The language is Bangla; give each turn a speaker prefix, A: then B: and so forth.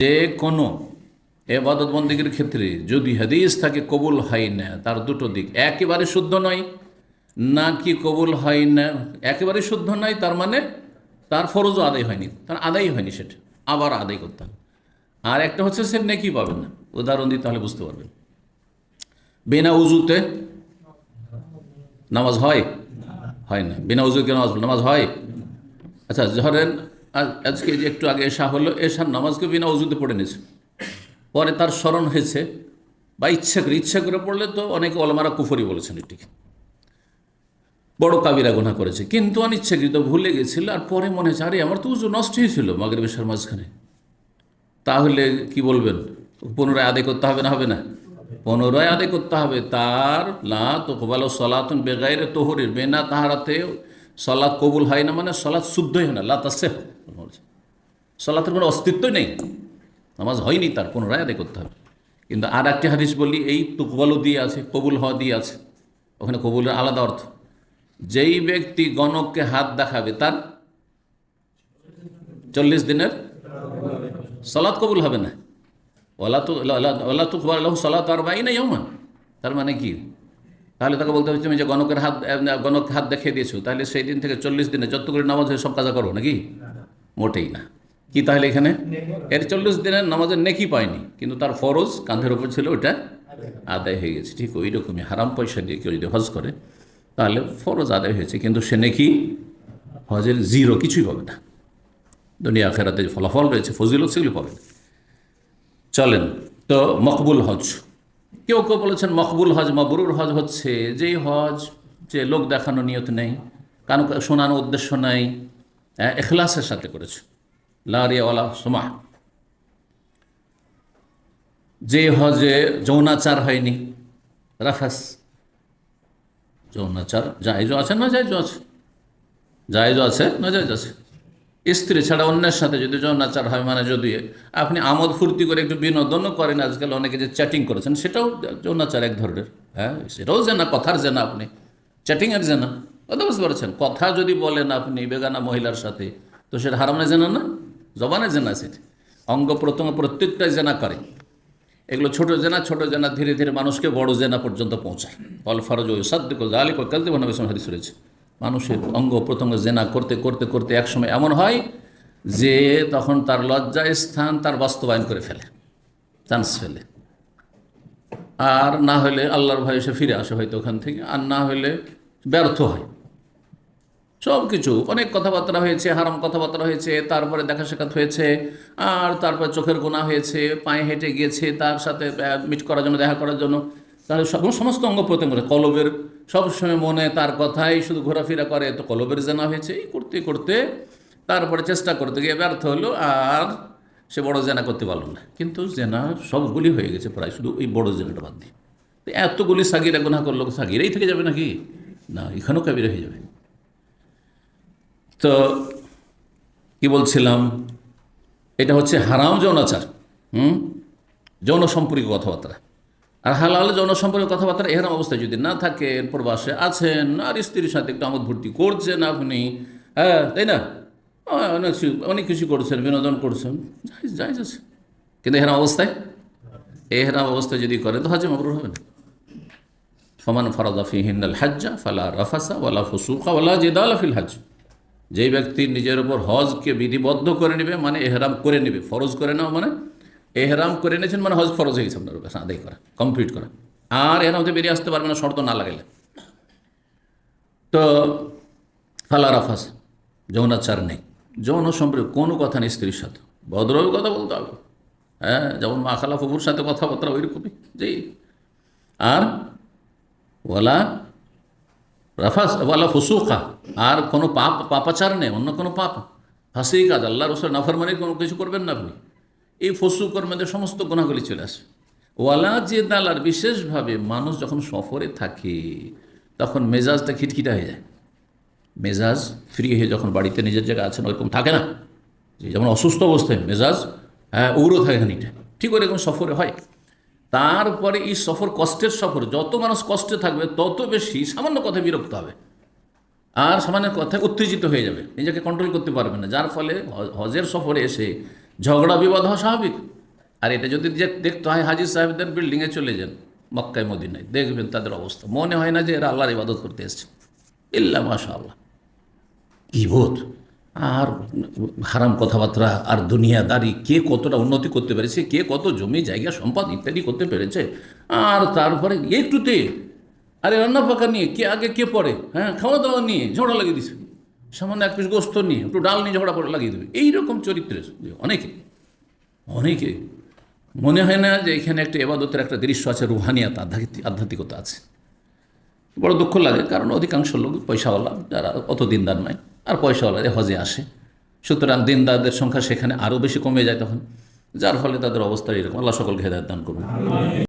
A: যে কোনো এবাদত বন্দীগীর ক্ষেত্রে যদি হাদিস থাকে কবুল হয় না, তার দুটো দিক। একেবারে শুদ্ধ নয় না কি কবুল হয় না, একেবারে শুদ্ধ নয়, তার মানে তার ফরজও আদায় হয়নি, তার আদায় হয়নি সেটা, আবার আদায় করতে হবে। আর একটা হচ্ছে সে নেকি পাবেন না, উদাহরণ দিতে তাহলে বুঝতে পারবেন। বিনা উজুতে নামাজ হয়? হয় না। বিনা উজুকে নামাজ নামাজ হয়? আচ্ছা ধরেন আজকে যে একটু আগে এসা হলো এসার নামাজকে বিনা উজুতে পড়ে নিয়েছে। পরে তার স্মরণ হয়েছে, বা ইচ্ছা করে ইচ্ছা করে পড়লে তো অনেকে অলমারা কুফরি বলেছেন এটিকে। বড় কাবিরা গুণা করেছে। কিন্তু অনিচ্ছাকৃত ভুলে গেছিল, আর পরে মনে হয়েছে, আরে আমার তো উজু নষ্ট হয়েছিল মাগরে বেশার মাঝখানে। তাহলে কি বলবেন? পুনরায় আদায় করতে হবে না হবে না? পুনরায় আদায় করতে হবে। তার লা তো কবালো সলাতন বেগাইরে তোহরের, বেনা তাহারাতে সলাৎ কবুল হয় না মানে সলাৎ শুদ্ধই হয় না, লা তাসে সলাতের কোনো অস্তিত্বই নেই। নামাজ হয়নি, তার পুনরায় আদায় করতে হবে। কিন্তু আর একটি হাদিস বলি, এই তুকবালু দিয়ে আছে, কবুল হওয়া দিয়ে আছে। ওখানে কবুলের আলাদা অর্থ। যেই ব্যক্তি গণককে হাত দেখাবে, তার চল্লিশ দিনের সলাৎ কবুল হবে না। ওলা তো ওলা তো সলাৎ আর বাই না তার মানে কি? তাহলে তাকে বলতে হচ্ছে তুমি যে গণকের হাত গণক হাত দেখিয়ে দিয়েছ, তাহলে সেই দিন থেকে চল্লিশ দিনে যত করে নামাজ হয় সব কাজা করো নাকি? মোটেই না। কি তাহলে এখানে? এর চল্লিশ দিনের নামাজের নেকি পায়নি, কিন্তু তার ফরজ কাঁধের উপর ছিল ওটা আদায় হয়ে গেছে। ঠিক ওই রকমই, হারাম পয়সা দিয়ে কেউ যদি হজ করে, তাহলে ফরজ আদায় হয়েছে, কিন্তু সে নেকি হজের জিরো কিছুই পাবে না। দুনিয়া আখেরাতে যে ফলাফল রয়েছে ফজিলত সেগুলো পাবেন চলেন, তো মকবুল হজ। কেউ কেউ বলেছেন মকবুল হজ মবরুর হজ হচ্ছে যেই হজ যে লোক দেখানো নিয়ত নেই কারণ শোনানো উদ্দেশ্য নাই হ্যাঁ, এখলাসের সাথে করেছে। লারিয়াওয়ালা সোমা। যে হজে যৌনাচার হয়নি রাফাস যৌনাচার জায়জও আছে না জায়জও আছে। জায়জও আছে না জায়জ আছে। স্ত্রী ছাড়া অন্যের সাথে যদি যৌনাচার হয় মানে যদি আপনি আমোদ ফুর্তি করে একটু বিনোদনও করেন, আজকাল অনেকে যে চ্যাটিং করেছেন, সেটাও যৌনাচার এক ধরনের হ্যাঁ? সেটাও জেনা, কথার জেনা আপনি। চ্যাটিংয়ের জেনা, কথা বুঝতে পারছেন? কথা যদি বলেন আপনি বেগানা মহিলার সাথে, তো সেটা হারামে জেনা না? জবানে জেনা সেটা। অঙ্গ প্রত্যঙ্গ প্রত্যেকটাই জেনা করে। এগুলো ছোট জেনা ছোট জেনা, ধীরে ধীরে মানুষকে বড় জেনা পর্যন্ত পৌঁছায়। অল ফরজ ওই সাদ্দিক আলিক হাদিস রয়েছে। মানুষের অঙ্গ প্রত্যঙ্গ জেনা করতে করতে করতে একসময় এমন হয় যে তখন তার লজ্জা স্থান তার বাস্তবায়ন করে ফেলে চান্স ফেলে। আর না হলে আল্লাহর ভয়ে সে ফিরে আসে হয়তো ওখান থেকে, আর না হলে ব্যর্থ হয়। সব কিছু অনেক কথাবার্তা হয়েছে, হারাম কথাবার্তা হয়েছে, তারপরে দেখা সাক্ষাৎ হয়েছে, আর তারপরে চোখের গোনা হয়েছে, পায়ে হেঁটে গিয়েছে তার সাথে মিট করার জন্য, দেখা করার জন্য। তাহলে সব সমস্ত অঙ্গ প্রত্যঙ্গ কলবের সবসময় মনে, তার কথাই শুধু ঘোরাফেরা করে, তো কলবের জেনা হয়েছে, এই করতে করতে তারপরে চেষ্টা করতে গিয়ে ব্যর্থ হলো, আর সে বড় জেনা করতে পারল না। কিন্তু জেনা সবগুলি হয়ে গেছে প্রায়, শুধু ওই বড় জেনাটা বাদ দিয়ে। তো এতগুলি সাগিরা গুনা করল, সাগিরাই থেকে যাবে নাকি? না, এখানেও কাবিরা হয়ে যাবে। তো কি বলছিলাম? এটা হচ্ছে হারাম যৌনাচার, হুম? যৌন সম্পর্কে কথাবার্তা। আর হালাল যৌন সম্পর্কে কথাবার্তা এরকম অবস্থায় যদি না থাকেন প্রবাসে আছেন আর স্ত্রীর সাথে একটু আমোদ ভর্তি করছেন আপনি। হ্যাঁ তাই না? আহ, অনেক অনেক কিছু করছেন বিনোদন করছেন যাই আছে কিন্তু এরকম অবস্থায়? এহরাম অবস্থায় যদি করে তো হাজে মবরুর হবে না। ফমান ফরাদা ফি হিন্দাল হাজ্জা ফালা রাফাসা ওয়ালা ফুসুকা ওয়ালা জেদাল হাজ যেই ব্যক্তি নিজের ওপর হজকে বিধিবদ্ধ করে নেবে মানে এহরাম করে নেবে। ফরজ করে নেওয়া মানে এহরাম করে নিয়েছেন মানে হজ ফরজ হয়ে গেছে আপনার উপর। আদায় করা কমপ্লিট করা। আর এহরাম থেকে বেরিয়ে আসতে পারবে না, শর্ত না লাগালে তো, ফালা রাফাস যৌনাচার নেই। যৌন সম্পর্কে কোনো কথা নেই স্ত্রীর সাথে। ভদ্রভাবে কথা বলতে হবে। হ্যাঁ যেমন মা খালা ফুপুর সাথে কথাবার্তা ওইরকমই যেই আর ওয়ালা রাফাস, ওয়ালা ফুসুখা আর কোনো পাপ, পাপাচার নেই, অন্য কোনো পাপ। হাসি কাজ আল্লাহ রসুল নাফরমানি কোনো কিছু করবেন না আপনি। এই ফসু কর্মেদের সমস্ত গোনাগুলি চলে আসে। ওয়ালা যে দাল আর বিশেষভাবে মানুষ যখন সফরে থাকে, তখন মেজাজটা খিটখিটা হয়ে যায়। মেজাজ ফ্রি হয়ে যখন বাড়িতে নিজের জায়গায় আছেন, ওরকম থাকে না। যে যেমন অসুস্থ অবস্থায় মেজাজ হ্যাঁ উড়ো থাকে খানিকটা ঠিক ওরকম সফরে হয়। তারপরে এই সফর, কষ্টের সফর, যত মানুষ কষ্টে থাকবে, তত বেশি সামান্য কথায় বিরক্ত হবে। আর সামান্য কথায় উত্তেজিত হয়ে যাবে। নিজেকে কন্ট্রোল করতে পারবে না। যার ফলে হজের সফরে এসে ঝগড়া বিবাদ হওয়া স্বাভাবিক। আর এটা যদি দেখতে হয়, হাজির সাহেবদের বিল্ডিংয়ে চলে যান, মক্কায়, মদিনায়, দেখবেন তাদের অবস্থা। মনে হয় না যে এরা আল্লাহর ইবাদত করতে এসছে। ইল্লা মাশা আল্লাহ কি বোধ? আর হারাম কথাবার্তা, আর দুনিয়াদারি, কে কতটা উন্নতি করতে পেরেছে, কে কত জমি, জায়গা, সম্পদ ইত্যাদি করতে পেরেছে, আর তারপরে একটুতে, আরে রান্না পাকা নিয়ে, কে আগে কে পড়ে হ্যাঁ খাওয়া দাওয়া নিয়ে ঝগড়া লাগিয়ে দিছে সামান্য এক পিস গোস্ত নিয়ে, একটু ডাল নিয়ে ঝগড়া করে লাগিয়ে দেবে। এইরকম চরিত্রের অনেকে অনেকে মনে হয় না যে এখানে একটা এবাদতের একটা দৃশ্য আছে, রুহানিয়াত, আধ্যাত্মিক, আধ্যাত্মিকতা আছে। বড় দুঃখ লাগে, কারণ অধিকাংশ লোক পয়সাওয়ালা, যারা অত দিনদার নয়, আর পয়সাওয়ালারে হজে আসে। সুতরাং দিনদারদের সংখ্যা সেখানে আরও বেশি কমে যায় তখন, যার ফলে তাদের অবস্থা এরকম। আল্লাহ সকলকে হেদায়ত দান করুন।